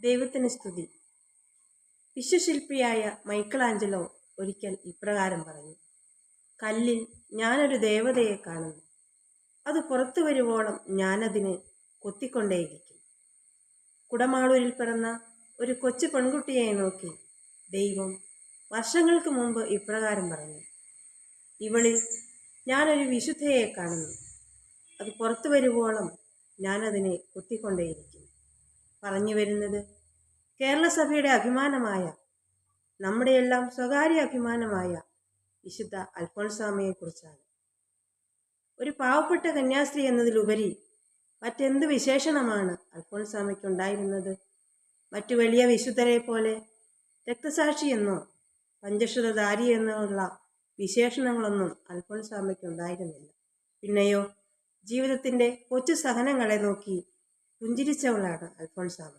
ദൈവത്തിന് സ്തുതി. വിശ്വശില്പിയായ മൈക്കിളാഞ്ചലോ ഒരിക്കൽ ഇപ്രകാരം പറഞ്ഞു കല്ലിൽ ഞാനൊരു ദേവതയെ കാണുന്നു. അത് പുറത്തു വരുവോളം ഞാനതിനെ കൊത്തിക്കൊണ്ടേയിരിക്കും. കുടമാളൂരിൽ പിറന്ന ഒരു കൊച്ചു പെൺകുട്ടിയെ നോക്കി ദൈവം വർഷങ്ങൾക്ക് മുമ്പ് ഇപ്രകാരം പറഞ്ഞു ഇവളിൽ ഞാനൊരു വിശുദ്ധയെ കാണുന്നു. അത് പുറത്തു വരുവോളം ഞാനതിനെ കുത്തിക്കൊണ്ടേയിരിക്കും. പറഞ്ഞു വരുന്നത്. കേരളസഭയുടെ അഭിമാനമായ നമ്മുടെയെല്ലാം സ്വകാര്യ അഭിമാനമായ വിശുദ്ധ അൽഫോൺസാമയെക്കുറിച്ചാണ് ഒരു പാവപ്പെട്ട കന്യാസ്ത്രീ എന്നതിലുപരി മറ്റെന്ത് വിശേഷണമാണ് അൽഫോൺസ്വാമിക്ക് ഉണ്ടായിരുന്നത് മറ്റു വലിയ വിശുദ്ധരെ പോലെ രക്തസാക്ഷിയെന്നോ എന്നോ എന്നുള്ള വിശേഷണങ്ങളൊന്നും അൽഫോൺസ്വാമിക്ക് ഉണ്ടായിരുന്നില്ല പിന്നെയോ ജീവിതത്തിന്റെ കൊച്ചു സഹനങ്ങളെ നോക്കി പുഞ്ചിരിച്ചവളാണ് അൽഫോൺസാമ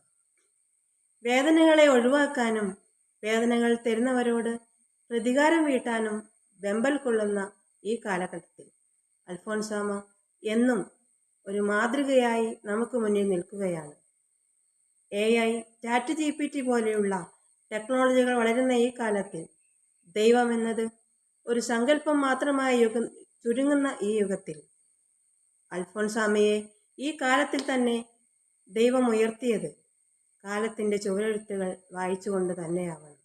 വേദനകളെ ഒഴിവാക്കാനും വേദനകൾ തരുന്നവരോട് പ്രതികാരം വീട്ടാനും വെമ്പൽ കൊള്ളുന്ന ഈ കാലഘട്ടത്തിൽ അൽഫോൺസാമ എന്നും ഒരു മാതൃകയായി നമുക്ക് മുന്നിൽ നിൽക്കുകയാണ്. A I chat G P T പോലെയുള്ള ടെക്നോളജികൾ വളരുന്ന ഈ കാലത്തിൽ ദൈവം എന്നത് ഒരു സങ്കല്പം മാത്രമായ യുഗം ചുരുങ്ങുന്ന ഈ യുഗത്തിൽ അൽഫോൺസാമയെ ഈ കാലത്തിൽ തന്നെ ദൈവം ഉയർത്തിയത് കാലത്തിന്റെ ചുവരെഴുത്തുകൾ വായിച്ചുകൊണ്ട് തന്നെയാവണം.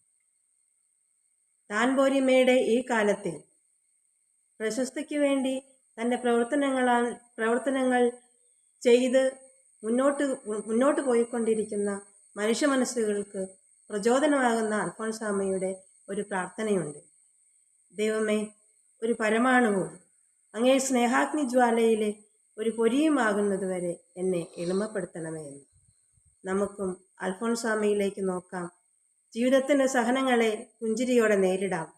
താൻ പോരിമയുടെ ഈ കാലത്തിൽ പ്രശസ്തിക്ക് വേണ്ടി തന്റെ പ്രവർത്തനങ്ങളാൽ പ്രവർത്തനങ്ങൾ ചെയ്ത് മുന്നോട്ട് മുന്നോട്ട് പോയിക്കൊണ്ടിരിക്കുന്ന മനുഷ്യ മനസ്സുകൾക്ക് പ്രചോദനമാകുന്ന അൽഫോൺസാമയുടെ ഒരു പ്രാർത്ഥനയുണ്ട്. ദൈവമേ ഒരു പരമാണുവും അങ്ങേ സ്നേഹാഗ്നി ജ്വാലയിലെ ഒരു പൊരിയുമാകുന്നതുവരെ എന്നെ എളിമപ്പെടുത്തണമേ എന്ന്. നമുക്കും അൽഫോൺസ്വാമിയിലേക്ക് നോക്കാം. ജീവിതത്തിന്റെ സഹനങ്ങളെ പുഞ്ചിരിയോടെ നേരിടാം.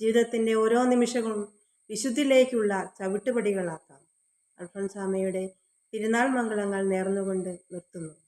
ജീവിതത്തിന്റെ ഓരോ നിമിഷവും വിശുദ്ധിയിലേക്കുള്ള ചവിട്ടുപടികളാക്കാം. അൽഫോൺസ്വാമിയുടെ തിരുനാൾ മംഗളങ്ങൾ നേർന്നുകൊണ്ട് നിർത്തുന്നു.